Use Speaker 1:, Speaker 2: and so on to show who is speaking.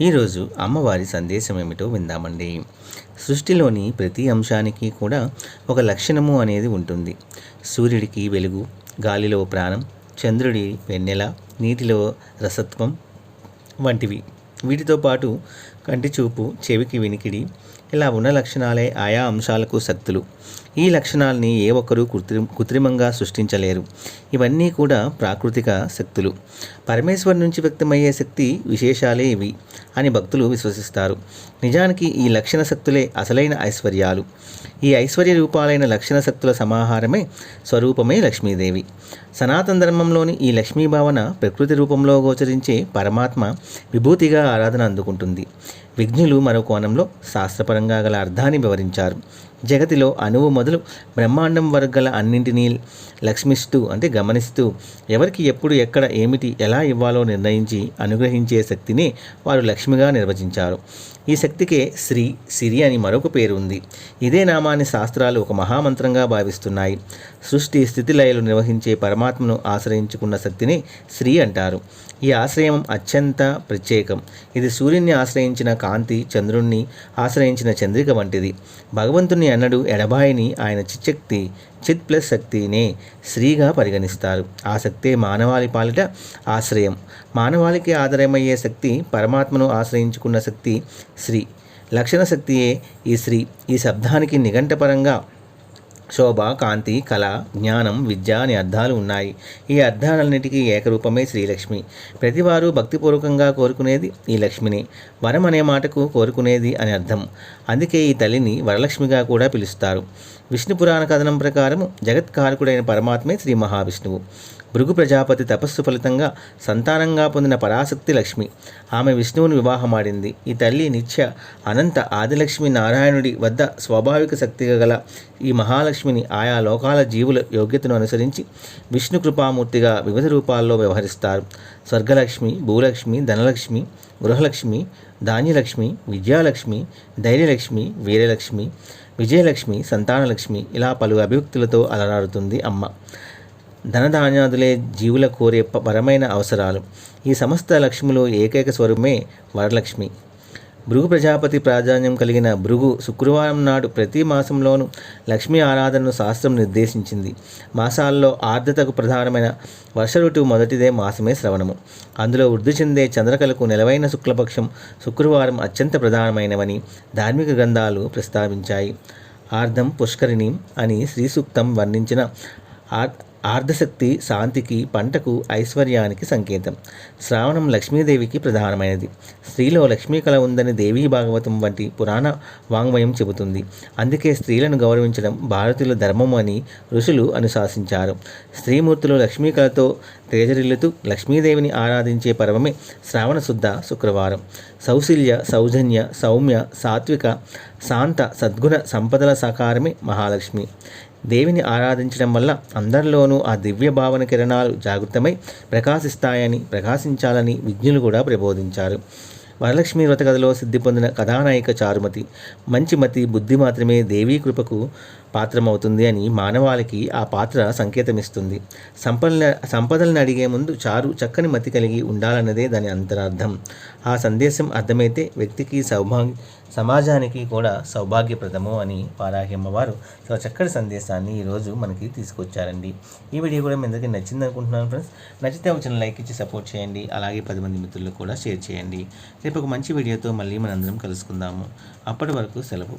Speaker 1: ఈరోజు అమ్మవారి సందేశం ఏమిటో విందామండి. సృష్టిలోని ప్రతి అంశానికి కూడా ఒక లక్షణము అనేది ఉంటుంది. సూర్యుడికి వెలుగు గాలిలో ప్రాణం చంద్రుడి వెన్నెల నీటిలో రసత్వం వంటివి. వీటితో పాటు కంటి చూపు చెవికి వినికిడి ఇలా ఉన్న లక్షణాలే ఆయా అంశాలకు శక్తులు ఈ లక్షణాలని ఏ ఒక్కరూ కృత్రి కృత్రిమంగా సృష్టించలేరు. ఇవన్నీ కూడా ప్రాకృతిక శక్తులు. పరమేశ్వర్ నుంచి వ్యక్తమయ్యే శక్తి విశేషాలే ఇవి అని భక్తులు విశ్వసిస్తారు. నిజానికి ఈ లక్షణ శక్తులే అసలైన ఐశ్వర్యాలు. ఈ ఐశ్వర్య రూపాలైన లక్షణ శక్తుల సమాహారమే స్వరూపమే లక్ష్మీదేవి. సనాతన ధర్మంలోని ఈ లక్ష్మీ భావన ప్రకృతి రూపంలో గోచరించే పరమాత్మ విభూతిగా ఆరాధన అందుకుంటుంది. విఘ్నులు మరో కోణంలో పరంగా గల అర్థాన్ని వివరించారు. జగతిలో అణువు మొదలు బ్రహ్మాండం వరకు గల అన్నింటినీ లక్ష్మిస్తూ అంటే గమనిస్తూ ఎవరికి ఎప్పుడు ఎక్కడ ఏమిటి ఎలా ఇవ్వాలో నిర్ణయించి అనుగ్రహించే శక్తిని వారు లక్ష్మిగా నిర్వచించారు. ఈ శక్తికే శ్రీ సిరి అని మరొక పేరు ఉంది. ఇదే నామాన్ని శాస్త్రాలు ఒక మహామంత్రంగా భావిస్తున్నాయి. సృష్టి స్థితిలయలు నిర్వహించే పరమాత్మను ఆశ్రయించుకున్న శక్తిని శ్రీ అంటారు. ఈ ఆశ్రయం అత్యంత ప్రత్యేకం. ఇది సూర్యుని ఆశ్రయించిన కాంతి చంద్రుణ్ణి ఆశ్రయించిన చంద్రిక వంటిది. భగవంతుని అన్నడు ఎడబాయిని ఆయన చిచ్చక్తి చిత్ ప్లస్ శక్తినే శ్రీగా పరిగణిస్తారు. ఆ శక్తే మానవాళి పాలిట ఆశ్రయం. మానవాళికి ఆధారమయ్యే శక్తి పరమాత్మను ఆశ్రయించుకున్న శక్తి శ్రీ లక్షణ శక్తియే ఈ శ్రీ ఈ శబ్దానికి నిఘంటపరంగా శోభ కాంతి కళ జ్ఞానం విద్య అనే అర్థాలు ఉన్నాయి. ఈ అర్థాలన్నిటికీ ఏకరూపమే శ్రీలక్ష్మి. ప్రతివారు భక్తిపూర్వకంగా కోరుకునేది ఈ లక్ష్మిని. వరం అనే మాటకు కోరుకునేది అని అర్థం. అందుకే ఈ తల్లిని వరలక్ష్మిగా కూడా పిలుస్తారు. విష్ణు పురాణ కథనం ప్రకారం జగత్కారకుడైన పరమాత్మే శ్రీ మహావిష్ణువు. భృగు ప్రజాపతి తపస్సు ఫలితంగా సంతానంగా పొందిన పరాశక్తి లక్ష్మి. ఆమె విష్ణువుని వివాహమాడింది. ఈ తల్లి నిత్య అనంత ఆదిలక్ష్మి నారాయణుడి వద్ద స్వాభావిక శక్తిగా గల ఈ మహాలక్ష్మిని ఆయా లోకాల జీవుల యోగ్యతను అనుసరించి విష్ణు కృపామూర్తిగా వివిధ రూపాల్లో వ్యవహరిస్తారు. స్వర్గలక్ష్మి భూలక్ష్మి ధనలక్ష్మి గృహలక్ష్మి ధాన్యలక్ష్మి విద్యాలక్ష్మి ధైర్యలక్ష్మి వీరలక్ష్మి విజయలక్ష్మి సంతానలక్ష్మి ఇలా పలు అభివ్యక్తులతో అలరాడుతుంది అమ్మ. ధనధాన్యాదులే జీవుల కోరే ప- పరమైన అవసరాలు. ఈ సమస్త లక్ష్మిలో ఏకైక స్వరూపమే వరలక్ష్మి. భృగు ప్రజాపతి ప్రాధాన్యం కలిగిన భృగు శుక్రవారం నాడు ప్రతి మాసంలోనూ లక్ష్మీ ఆరాధనను శాస్త్రం నిర్దేశించింది. మాసాల్లో ఆర్ద్రతకు ప్రధానమైన వర్ష ఋతువు మొదటిదే మాసమే శ్రవణము. అందులో వృద్ధి చెందే చంద్రకళకు నెలవైన శుక్లపక్షం శుక్రవారం అత్యంత ప్రధానమైనవని ధార్మిక గ్రంథాలు ప్రస్తావించాయి. ఆర్ధం పుష్కరిణి అని శ్రీ సూక్తం వర్ణించిన ఆర్ ఆర్ధశక్తి శాంతికి పంటకు ఐశ్వర్యానికి సంకేతం. శ్రావణం లక్ష్మీదేవికి ప్రధానమైనది. స్త్రీలో లక్ష్మీ కళ ఉందని దేవీ భాగవతం వంటి పురాణ వాంగ్మయం చెబుతుంది. అందుకే స్త్రీలను గౌరవించడం భారతీయుల ధర్మం అని ఋషులు అనుశాసించారు. స్త్రీమూర్తులు లక్ష్మీ కళతో తేజరిల్లుతూ లక్ష్మీదేవిని ఆరాధించే పర్వమే శ్రావణ శుద్ధ శుక్రవారం. సౌశల్య సౌజన్య సౌమ్య సాత్విక శాంత సద్గుణ సంపదల సకారమే మహాలక్ష్మి. దేవిని ఆరాధించడం వల్ల అందరిలోనూ ఆ దివ్య భావన కిరణాలు జాగృతమై ప్రకాశిస్తాయని ప్రకాశించాలని విజ్ఞులు కూడా ప్రబోధించారు. వరలక్ష్మి వ్రత కథలో సిద్ధి పొందిన కథానాయిక చారుమతి. మంచి మతి బుద్ధి మాత్రమే దేవీ కృపకు పాత్రమవుతుంది అని మానవాళికి ఆ పాత్ర సంకేతమిస్తుంది. సంపద సంపదలను అడిగే ముందు చారు చక్కని మతి కలిగి ఉండాలన్నదే దాని అంతరార్థం. ఆ సందేశం అర్థమైతే వ్యక్తికి సౌభాగ్య సమాజానికి కూడా సౌభాగ్యప్రదము అని పారాహిమ్మ వారు చాలా చక్కటి సందేశాన్ని ఈరోజు మనకి తీసుకొచ్చారండి. ఈ వీడియో కూడా మీ అందరికీ నచ్చింది అనుకుంటున్నాను ఫ్రెండ్స్ నచ్చితే ఒక చిన్న లైక్ ఇచ్చి సపోర్ట్ చేయండి. అలాగే పది మంది మిత్రులకు కూడా షేర్ చేయండి. రేపు ఒక మంచి వీడియోతో మళ్ళీ మనందరం కలుసుకుందాము. అప్పటి వరకు సెలవు.